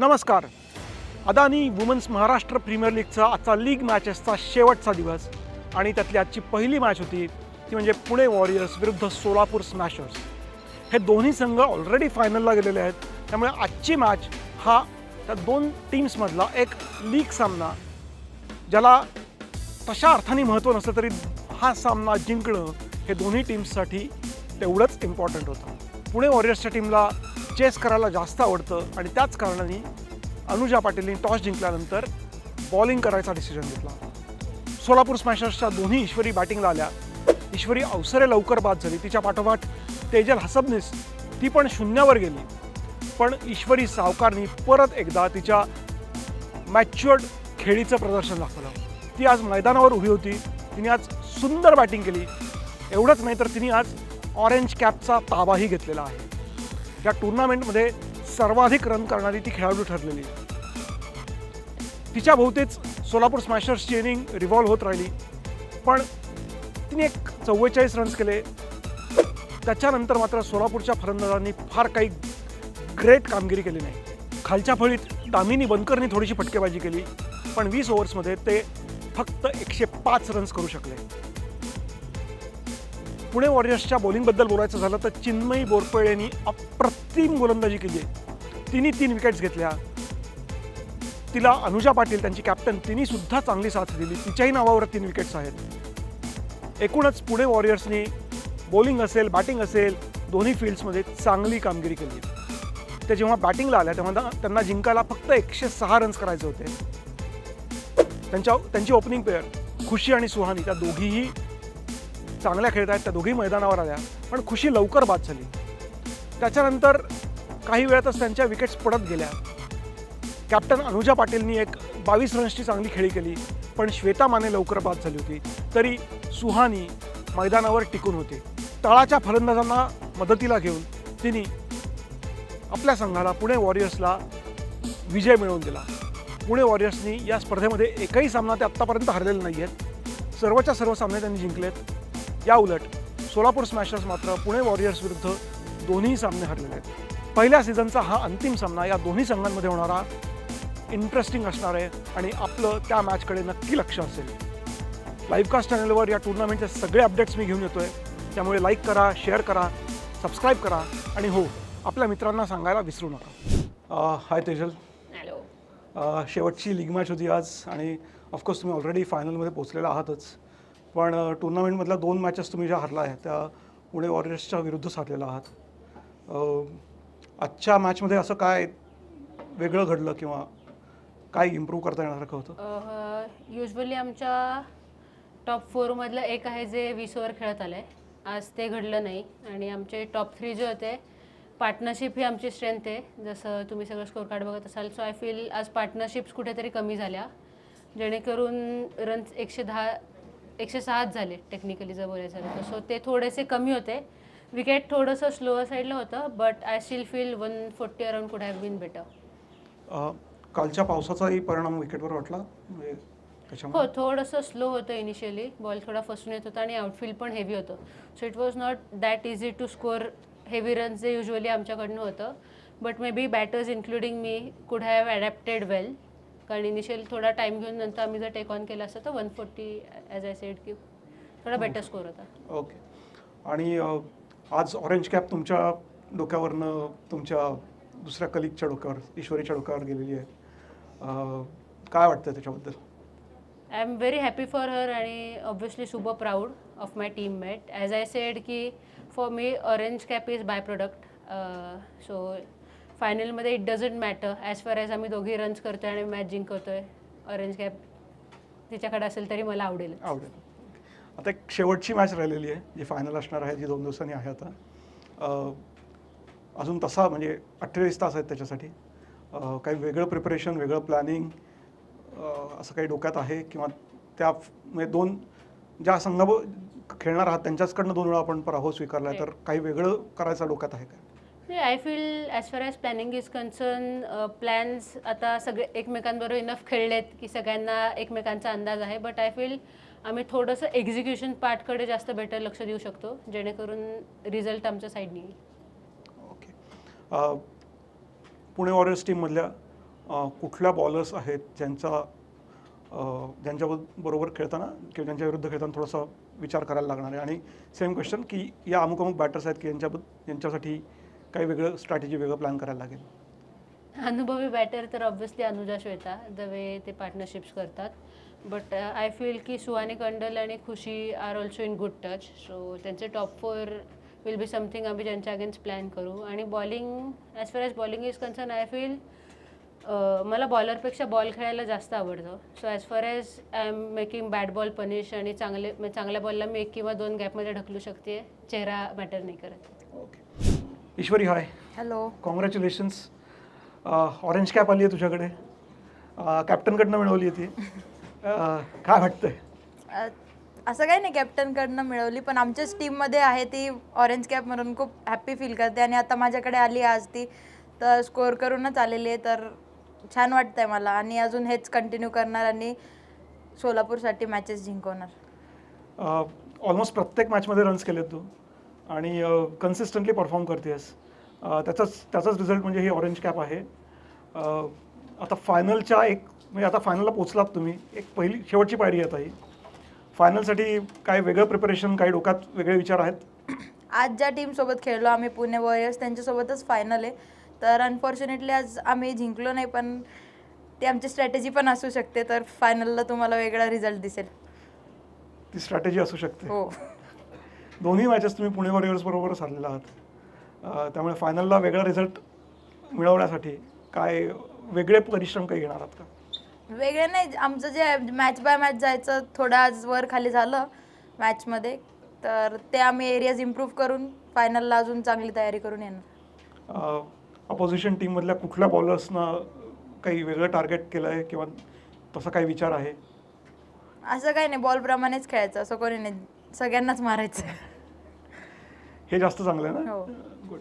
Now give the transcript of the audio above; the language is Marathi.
नमस्कार. अदानी वुमन्स महाराष्ट्र प्रीमियर लीगचा आजचा लीग मॅचेसचा शेवटचा दिवस आणि त्यातली आजची पहिली मॅच होती ती म्हणजे पुणे वॉरियर्स विरुद्ध सोलापूर स्मॅशर्स. हे दोन्ही संघ ऑलरेडी फायनलला गेलेले आहेत त्यामुळे आजची मॅच हा त्या दोन टीम्समधला एक लीग सामना ज्याला तशा अर्थाने महत्त्व नसलं तरी हा सामना जिंकणं हे दोन्ही टीम्ससाठी तेवढंच इम्पॉर्टंट होतं. पुणे वॉरियर्सच्या टीमला चेस करायला जास्त आवडतं आणि त्याच कारणाने अनुजा पाटीलने टॉस जिंकल्यानंतर बॉलिंग करायचा डिसिजन घेतला. सोलापूर स्मॅशर्सच्या दोन्ही ईश्वरी बॅटिंगला आल्या. ईश्वरी अवसरे लवकर बाद झाली. तिच्या पाठोपाठ तेजल हसबनीस ती पण शून्यावर गेली. पण ईश्वरी सावकारनी परत एकदा तिच्या मॅच्युअर्ड खेळीचं प्रदर्शन दाखवलं. ती आज मैदानावर उभी होती. तिने आज सुंदर बॅटिंग केली. एवढंच नाही तर तिने आज ऑरेंज कॅपचा ताबाही घेतलेला आहे. या टुर्नामेंटमध्ये सर्वाधिक रन करणारी ती खेळाडू ठरलेली. तिच्या भोवतीच सोलापूर स्मॅशर्सची इनिंग रिव्हॉल्व होत राहिली. पण तिने एक चव्वेचाळीस रन्स केले. त्याच्यानंतर मात्र सोलापूरच्या फलंदाजांनी फार काही ग्रेट कामगिरी केली नाही. खालच्या फळीत दामिनी बनकरनी थोडीशी फटकेबाजी केली. पण वीस ओव्हर्समध्ये ते फक्त एकशे पाच रन्स करू शकले. पुणे वॉरियर्सच्या बॉलिंगबद्दल बोलायचं झालं तर चिन्मयी बोरपळेंनी अप्रतिम गोलंदाजी केली तिने तीन विकेट्स घेतल्या. तिला अनुजा पाटील त्यांची कॅप्टन तिने सुद्धा चांगली साथ दिली. तिच्याही नावावर तीन विकेट्स आहेत. एकूणच पुणे वॉरियर्सनी बॉलिंग असेल बॅटिंग असेल दोन्ही फील्ड्समध्ये चांगली कामगिरी केली. ते जेव्हा बॅटिंगला आल्या तेव्हा ना- त्यांना जिंकायला फक्त एकशे सहा रन्स करायचे होते. त्यांच्या त्यांची ओपनिंग पेअर खुशी आणि सुहानी त्या दोघीही चांगल्या खेळत आहेत त्या दोघी मैदानावर आल्या पण खुशी लवकर बाद झाली. त्याच्यानंतर काही वेळातच त्यांच्या विकेट्स पडत गेल्या. कॅप्टन अनुजा पाटीलनी एक बावीस रन्सची चांगली खेळी केली पण श्वेता माने लवकर बाद झाली होती तरी सुहानी मैदानावर टिकून होते. तळाच्या फलंदाजांना मदतीला घेऊन तिने आपल्या संघाला पुणे वॉरियर्सला विजय मिळवून दिला. पुणे वॉरियर्सनी या स्पर्धेमध्ये एकही सामना ते आत्तापर्यंत हरलेले नाही आहेत सर्वच्या सर्व सामने त्यांनी जिंकलेत. या उलट सोलापूर स्मॅशर्स मात्र पुणे वॉरियर्स विरुद्ध दोन्ही सामने हरलेले आहेत. पहिल्या सीझनचा हा अंतिम सामना या दोन्ही संघांमध्ये होणारा इंटरेस्टिंग असणार आहे आणि आपलं त्या मॅचकडे नक्की लक्ष असेल. लाईव्हकास्ट चॅनलवर या टुर्नामेंटचे सगळे अपडेट्स मी घेऊन येतोय. त्यामुळे लाईक करा शेअर करा सबस्क्राईब करा आणि हो आपल्या मित्रांना सांगायला विसरू नका. हाय तेजल. शेवटची लीग मॅच होती आज आणि ऑफकोर्स तुम्ही ऑलरेडी फायनलमध्ये पोचलेला आहातच. पण टुर्नामेंटमधल्या दोन मॅचेस तुम्ही ज्या हरला आहे त्या पुणे वॉरियर्सच्या विरुद्ध हरलेला आहात. आजच्या मॅचमध्ये असं काय वेगळं घडलं किंवा काय इम्प्रूव्ह करता येण्यासारखं होतं? युजली आमच्या टॉप फोरमधलं एक आहे जे वीस ओव्हर खेळत आलं आहे आज ते घडलं नाही. आणि आमचे टॉप थ्री जे होते पार्टनरशिप ही आमची स्ट्रेंथ आहे. जसं तुम्ही सगळं स्कोर कार्ड बघत असाल सो आय फील आज पार्टनरशिप्स कुठेतरी कमी झाल्या. जेणेकरून रन्स एकशे दहा एकशे सहाच झाले टेक्निकली जर बोलायचं झालं तर. सो ते थोडेसे कमी होते. विकेट थोडंसं स्लोअर साईडला होतं but I still feel one forty around could have been better कालच्या पावसाचाही परिणाम विकेटवर वाटला? म्हणजे हो थोडंसं स्लो होतं इनिशियली बॉल थोडा फसून येत होता आणि आउटफील्ड पण हेवी होतं. So it was not that easy to score heavy runs जे युजली आमच्याकडनं होतं. But maybe batters including me could have adapted वेल कारण इनिशियल थोडा टाईम घेऊन नंतर आम्ही जर टेक ऑन केलं असतं तर one forty as I said की थोडा बेटर स्कोअर होता. ओके. आणि आज ऑरेंज कॅप तुमच्या डोक्यावरनं तुमच्या दुसऱ्या कलिगच्या डोक्यावर ईश्वरीच्या डोक्यावर गेलेली आहे. काय वाटतं त्याच्याबद्दल? I am very happy for her आणि obviously super proud of my teammate as I said की for me orange cap is by product so फायनलमध्ये it doesn't matter as far as आम्ही दोघी रन्स करतोय आणि मॅच जिंकवतोय ऑरेंज कॅप तिच्याकडे असेल तरी मला आवडेल आवडेल. आता एक शेवटची मॅच राहिलेली आहे जी फायनल असणार आहे जी दोन दिवसांनी आहे आता. अ, अजून तसा म्हणजे अठ्ठेचाळीस तास आहेत त्याच्यासाठी. अ, काही वेगळं प्रिपरेशन वेगळं प्लॅनिंग असं काही डोक्यात आहे किंवा त्या म्हणजे दोन ज्या संघ खेळणार आहात त्यांच्याचकडनं दोन वेळा आपण पराभव स्वीकारला तर काही वेगळं करायचं डोक्यात आहे का? I feel as far as planning is concern plans आता सगळे एकमेकांबरोबर इनफ खेळलेत की सगळ्यांना एकमेकांचा अंदाज आहे. बट आय फील आम्ही थोडंसं एक्झिक्युशन पार्टकडे जास्त बेटर लक्ष देऊ शकतो जेणेकरून रिझल्ट आमच्या साईडने येईल. ओके अ, uh, पुणे वॉरियर्स टीममधल्या अ, कुठल्या बॉलर्स आहेत ज्यांचा uh, अ, ज्यांच्या बरोबर खेळताना किंवा ज्यांच्या विरुद्ध खेळताना थोडासा विचार करायला लागणार आहे? आणि सेम क्वेश्चन की या अमुक अमुक बॅटर्स आहेत की यांच्याबद्द यांच्यासाठी काही वेगळं स्ट्रॅटेजी वेगळं प्लॅन करायला लागेल. अनुभवी बॅटर तर obviously Anuja Shweta the way ते पार्टनरशिप्स करतात. बट आय फील की सुहानी कंडल आणि Khushi are also in good touch so त्यांचे top four will be something आम्ही ज्यांच्या अगेन्स्ट प्लॅन करू. आणि bowling as far as bowling is concern I feel मला बॉलरपेक्षा बॉल खेळायला जास्त आवडतं. So as far as I am making bat ball punish आणि चांगले चांगल्या बॉलला मी एक किंवा दोन गॅपमध्ये ढकलू शकते चेहरा मॅटर नाही करत. Okay Ishwari hi hello congratulations orange cap आली आहे तुझ्याकडे. कॅप्टनकडनं मिळवली आहे ती. अ, काय वाटतंय? अ, असं काही नाही कॅप्टनकडनं मिळवली पण आमच्याच टीममध्ये आहे ती ऑरेंज कॅप म्हणून खूप हॅप्पी फील करते. आणि आता माझ्याकडे आली आज ती तर स्कोअर करूनच आलेली आहे तर छान वाटतंय मला. आणि अजून हेच कंटिन्यू करणार आणि सोलापूरसाठी मॅचेस जिंकवणार. ऑलमोस्ट प्रत्येक मॅचमध्ये रन्स केलेत तू. आणि कन्सिस्टंटली परफॉर्म करतेस. अ, त्याचाच त्याचाच रिझल्ट म्हणजे ही ऑरेंज कॅप आहे. आता फायनलच्या एक म्हणजे आता फायनलला पोचलात तुम्ही. एक पहिली शेवटची पायरी आता ही. फायनलसाठी काय वेगळं प्रिपरेशन काही डोक्यात वेगळे विचार आहेत? आज ज्या टीमसोबत खेळलो आम्ही पुणे वॉरियर्स त्यांच्यासोबतच फायनल आहे. तर अनफॉर्च्युनेटली आज आम्ही जिंकलो नाही पण ती आमची स्ट्रॅटेजी पण असू शकते. तर फायनलला तुम्हाला वेगळा रिझल्ट दिसेल. ती स्ट्रॅटेजी असू शकते. हो. दोन्ही मॅचेस तुम्ही पुणे वॉरियर्स बरोबरच हरलेला आहात. त्यामुळे फायनलला वेगळा रिझल्ट मिळवण्यासाठी काय वेगळे परिश्रम काही घेणार आहात का? वेगळे नाही. आमचं जे मॅच बाय मॅच जायचं थोडं आज वर खाली झालं मॅचमध्ये तर ते आम्ही एरियाज इम्प्रूव्ह करून फायनलला अजून चांगली तयारी करून येणार. अपोजिशन टीममधल्या कुठल्या बॉलर्सना काही वेगळं टार्गेट केलं आहे किंवा तसा काही विचार आहे? असं काही नाही. बॉलप्रमाणेच खेळायचं. असं कोणी नाही. सगळ्यांनाच मारायचं. हे जास्त चांगलं आहे ना हो. गुड